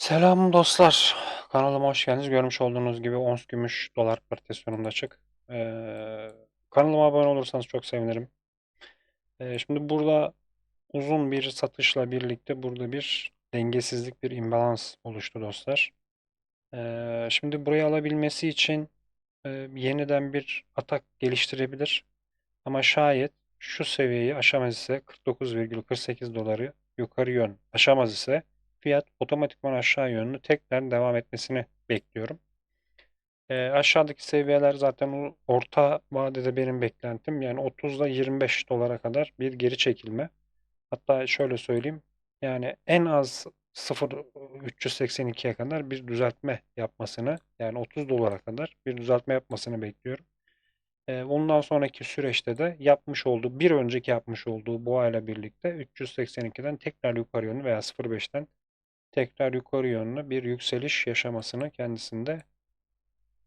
Selam dostlar. Kanalıma hoş geldiniz. Görmüş olduğunuz gibi ons gümüş dolar paritesyonunda açık. Ee, kanalıma abone olursanız çok sevinirim. Ee, şimdi burada uzun bir satışla birlikte burada bir dengesizlik, bir imbalans oluştu dostlar. Ee, şimdi burayı alabilmesi için e, yeniden bir atak geliştirebilir. Ama şayet şu seviyeyi aşamaz ise 49,48 doları yukarı yön aşamaz ise fiyat otomatikman aşağı yönlü tekrar devam etmesini bekliyorum. Ee, aşağıdaki seviyeler zaten orta vadede benim beklentim yani 30 ile 25 dolara kadar bir geri çekilme. Hatta şöyle söyleyeyim yani en az 0.382'ye kadar bir düzeltme yapmasını yani 30 dolara kadar bir düzeltme yapmasını bekliyorum. Ee, Ondan sonraki süreçte de yapmış olduğu, bir önceki yapmış olduğu bu ayla birlikte 382'den tekrar yukarı yönlü veya 0.5'ten tekrar yukarı yönlü bir yükseliş yaşamasını kendisinde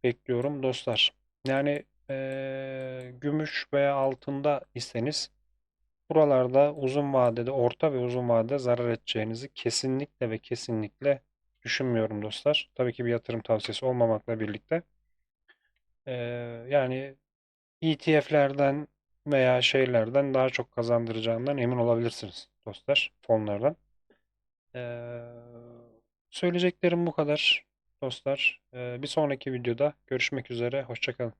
bekliyorum dostlar. Yani eee, gümüş veya altında iseniz buralarda uzun vadede, orta ve uzun vadede zarar edeceğinizi kesinlikle ve kesinlikle düşünmüyorum dostlar. Tabii ki bir yatırım tavsiyesi olmamakla birlikte. Eee, yani ETF'lerden veya şeylerden daha çok kazandıracağından emin olabilirsiniz dostlar fonlardan. Ee, söyleyeceklerim bu kadar dostlar. Ee, bir sonraki videoda görüşmek üzere. Hoşça kalın.